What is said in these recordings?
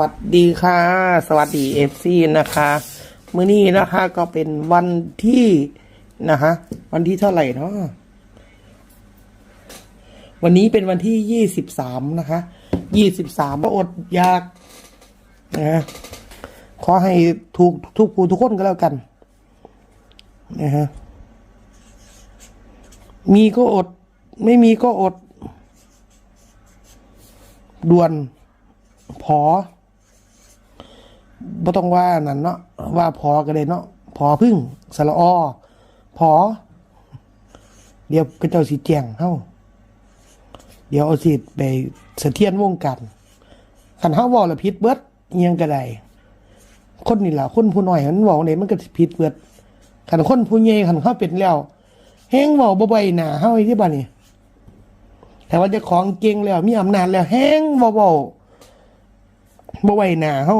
วัสดีค่ะ สวัสดีเอฟซีนะคะมื้อนี้นะคะก็เป็นวันที่นะคะวันที่เท่าไหร่เนาะวันนี้เป็นวันที่ยี่สิบสามนะคะยี่สิบสามก็อดอยากนะขอให้ถูกทุกผู้ทุกคนก็แล้วกันนะฮะมีก็อด ไม่มีก็อด ด่วน พอ บ่ต้องว่านั่นเนาะว่าพอก็ได้เนาะพอพึ่งสระอพอ เดี๋ยวก็เจ้าสิแจ้งเฮาเดี๋ยวเอาสิไปเสถียรวงการคันเฮาเว้าและผิดเบิดอิหยังก็ได้คนนี่ล่ะคนผู้น้อยมันเว้าเนี่ยมันก็สิผิดเบิดคันคนผู้ใหญ่คันเขาเป็นแล้วแฮงเว้าบ่บ่อยหน้าเฮาอีที่บัดนี้แต่ว่าเจะของเก่งแล้วมีอำนาจแล้วแห้งบ่เบาบ่ไหวหนาเฮา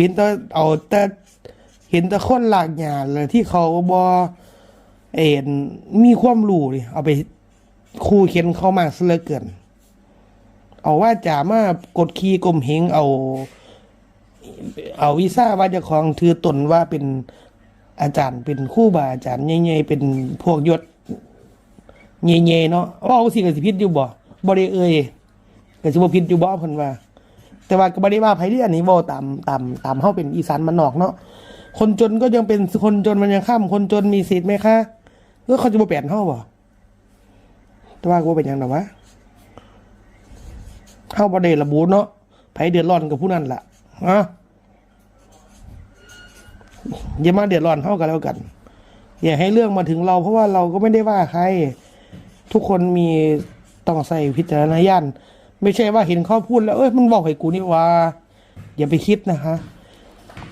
เห็นแต่เอาแต่เห็นแต่คนหลากหยาเลยที่เขาบ่เอ็นมีความรู้ดิเอาไปคู่เขียนเข้ามาเหลือเกิน เอาว่าจะมากดขี่กลมเหงเอา เอาวีซ่าว่าจะของถือตนว่าเป็นอาจารย์เป็นคู่บาอาจารย์ใหญ่ๆเป็นพวกยศเย่เย่เนาะว่าเอาสิก็สิผิดอยู่บ่บ่ได้เอ่ยก็สิบ่ผิดอยู่บ่เพิ่นว่า แต่ว่าก็บ่ได้ว่าไผที่อันนี้เว้าตามตามตามเฮาเป็นอีสานมันนอกเนาะคนจนก็ยังเป็นคนจนมันยังข้ามคนจนมีสิทธิ์ไหมคะเออเขาจะบ่แปลนเฮาบ่แต่ว่าก็เป็นยังดอวะเฮาบ่ได้ระบุเนาะไผเดือดร้อนกับผู้นั้นล่ะอะอย่ามาเดือดร้อนเฮากันแล้วกัน อย่าให้เรื่องมาถึงเรา เพราะว่าเราก็ไม่ได้ว่าใคร ทุกคนมีต้องใส่พิจารณญาณ ไม่ใช่ว่าเห็นเขาพูดแล้วเอ้ยมันบอกให้กูนี่ว่า อย่าไปคิดนะคะ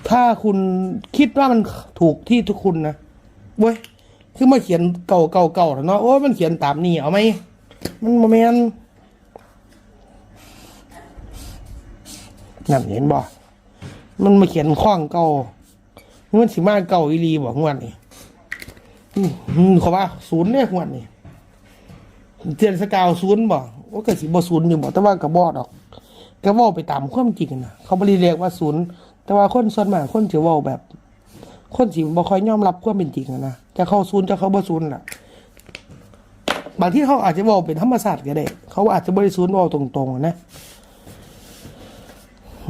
ถ้าคุณคิดว่ามันถูกที่ทุกคุณนะเว้ยคือมาเขียนเก่าเก่าเก่าเนาะโอ้ยมันเขียนตามนี่เอาไหมมันโมเมนนั่นเห็นบ่มันมาเขียนข้องเก่ามันสิมาเก่าอีรีบอกงวดนี่เขาว่าศูนย์เนี่ยหวดนี่เทียนสกาวศูนย์บ่ ว่าก็สิบ่ศูนย์อยู่บ่แต่ว่าก็บ่ดอกก็เว้าไปตามความจริงนะเขาบ่ได้เรียกว่าศูนย์แต่ว่าคนส่วนมากคนสิเว้าแบบ คนสิบ่ค่อยยอมรับความเป็นจริงนะจะเข้าศูนย์จะเข้าบ่ศูนย์ล่ะบางที่เขาอาจจะเว้าเป็นธรรมศาสตร์ก็ได้ เขาอาจจะบ่ได้ศูนย์เว้าตรงๆนะ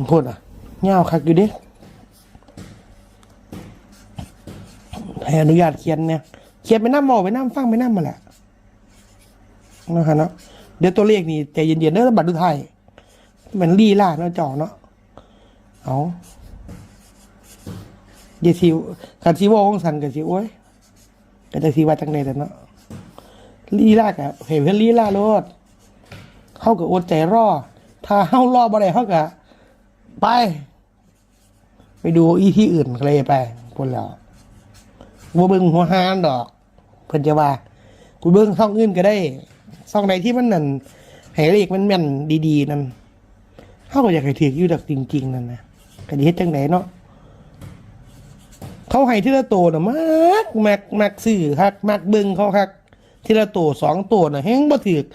พูดอะยาคักอยู่เดิให้อนุญาตเขียนเนี่ย เขียนไปน้ำมอไปน้ำฟังไปน้ำมาแหละนะครับเนาะ เดี๋ยวตัวเลขนี่ใจเย็นๆเด้อบัตรดูไทยมันลีล่าเนาะจ่อเนาะเอาเดี๋ยวสิขันซีวของสันกับสิโอ้ยก็จะสีว่าจังใดแต่เนาะลีล่ากะเห็นเพื่อนลีล่าโลดเข้ากับอดใจรอถ้าเข้ารอบ่ได้เข้ากับไป ไปดูอีที่อื่นเลยไปคนแล้วบ่เบิ่งหัวหานดอก เพิ่นจะว่า กูเบิ่งช่องอื่นก็ได้ ช่องใดที่มันนั่นให้เลขมันแม่นดีๆนั่นเฮาก็อยากให้ถืออยู่ดักจริง ๆนั่นนะก็สิเฮ็ดจังไดเนาะเขาให้ทีละโตน่ะมักมักมักซื้อคักมักเบิ่งเขาคักทีละโตสองโตน่ะแฮงบ่ถือ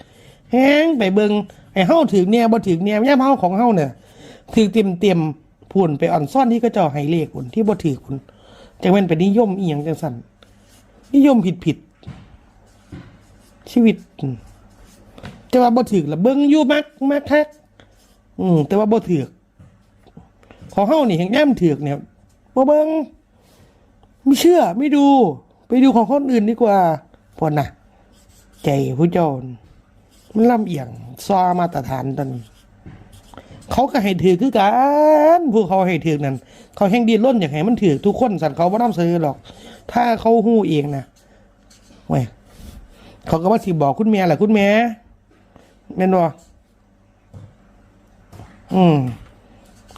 แฮงไปเบิ่งให้เฮาถือเนี่ยบ่ถือเนี่ยยามเฮาของเฮาเนี่ยถือเต็มๆพุ่นไปอ่อนซ่อนที่เขาเจ้าให้เลขพุ่นที่บ่ถือพุ่นจังเป็นเป็นนิยมอีหยังจังสันนิยมผิดผิดๆชีวิต แต่ว่าบ่ถือละเบิ่งอยู่มักมักคักอืมแต่ว่าบ่ถือของเฮานี่แห่งแง้มถือกเนี่ยบ่เบิ่งไม่เชื่อไม่ดู ไปดูของคนอื่นดีกว่าพอนะใจผู้เจ้ามันลำเอียงซอมาตรฐานตอนนี้เขาก็ให้ถือคือกันพวกเขาให้ถือนั่นเขาแห่งดีล้นอยากให้มันถือทุกคนสันเขาไม่ต้องซื้อหรอก ถ้าเขาหู้เองนะเว้ยเขาก็ว่าสิบอกคุณแม่แหละคุณแม่ แม่นบ่อืม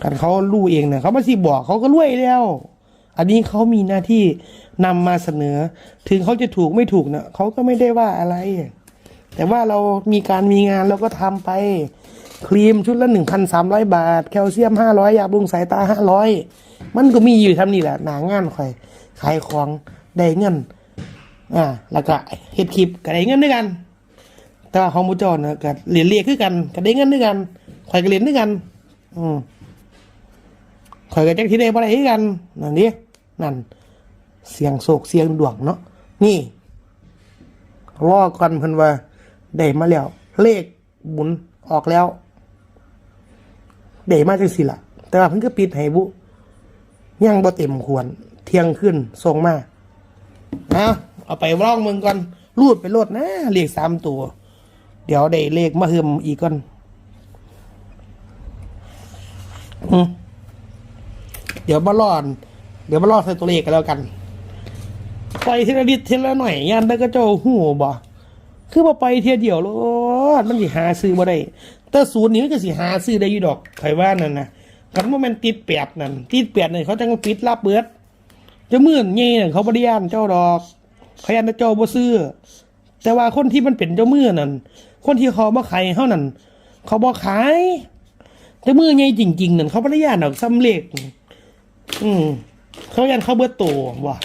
กันเขารู้เองเนี่ยเขามาสิบอกเขาก็รวยแล้ว อันนี้เขามีหน้าที่นำมาเสนอ ถึงเขาจะถูกไม่ถูกเนี่ยเขาก็ไม่ได้ว่าอะไร แต่ว่าเรามีการมีงานเราก็ทำไป ครีมชุดละหนึ่งพันสามร้อยบาท แคลเซียมห้าร้อยยาบำรุงสายตาห้าร้อยมันก็มีอยู่ทำนี่แหละหนางานคอยขายของได้เงิน อ่า แล้วก็เฮ็ดคลิปก็ได้เงินด้วยกัน แต่ว่าของมุจอนะก็เหรียญเรียกคือกันก็ได้เงินด้วยกันคอยก็เหรียญด้วยกัน อืมข่อยก็จักที่ได้บ่ได้คือกันนั่นดินั่น เสียงโศกเสียงดวงเนาะนี่รอก่อนเพิ่นว่าได้มาแล้ว เลขหมุนออกแล้วได้มาจังสิล่ะ แต่ว่าเพิ่นก็ปิดให้บุยังบ่เต็มควร เที่ยงขึ้นส่งมาเอาเอาไปร่องมึงก่อนรูดไปโลดนะเลขสามตัว เดี๋ยวได้เลขมาเฮิมอีกก่อนเดี๋ยวมาลอนเดี๋ยวมาลอดใส่ตัวเลขกันแล้วกันไปทีละนิดทีละหน่อยยันได้ก็เจ้าหูบ่คือมาไปเทียเดียวโลดมันสิหาซื้อบ่ได้ แต่ศูนย์นี้มันก็สิหาซื้อได้อยู่ดอกใครว่านั่นนะคันว่ามันติดแปดนั่นติดแปดเนี่ยเขาจังปิดรับเบิดจะมื่นเงี้ยเขาบ่ได้ย่านเจ้าดอกเขายันเจ้าบ่ซื้อแต่ว่าคนที่มันเป็นเจ้ามือนั่น คนที่เขามาขายเฮานั่นเขาบ่ขายเจ้ามือใหญ่จริง ๆนั่นเขาบ่ได้ยานดอกซ้ำเลขอืมเขายันเขาเบิดโตว่ะ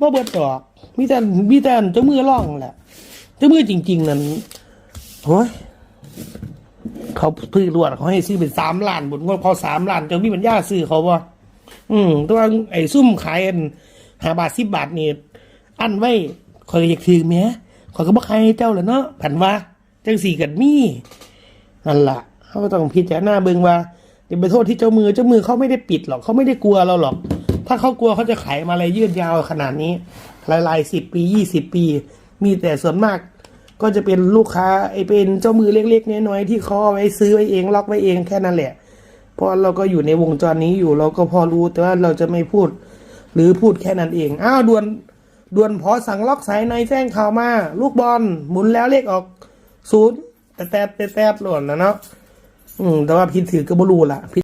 บ่เบิดดอกมีแต่มีแต่เจ้ามือร่องแหละเจ้ามือจริง ๆนั่นโอ้ยเขาซื้อรวดเขาให้ซื้อเป็นสามล้านบุญว่าพอสามล้านจ้ามีปัญญาซื้อเขาบ่อืมตัวไอ้ซุ่มขายอันหาบาทสิบบาทนี่อันไว้คอยอยากถือแม้คอยก็บ่ขายให้เจ้าแหละเนาะผันว่า จังสี่กันมีนั่นล่ะเขาก็ต้องพิจารณาเบิงว่าอย่าไปโทษที่เจ้ามือเจ้ามือเขาไม่ได้ปิดหรอกเขาไม่ได้กลัวเราหรอก ถ้าเขากลัวเขาจะขายมาอะไรยืดยาวขนาดนี้หลายๆสิบปียี่สิบปี มีแต่ส่วนมากก็จะเป็นลูกค้าไอ้เป็นเจ้ามือเล็กๆน้อยๆที่เขาเอาไว้ซื้อไว้เองล็อกไว้เองแค่นั้นแหละ เพราะเราก็อยู่ในวงจรนี้อยู่เราก็พอรู้แต่ว่าเราจะไม่พูด หรือพูดแค่นั้นเองอ้าวด่วนด่วนพอสั่งล็อกสายในแจ้งข่าวมาลูกบอลหมุนแล้วเลขออก ศูนย์แต่แต่แต่แต่หล่นนะเนาะอืมแต่ว่าพิดถือก็บ่รู้ล่ะ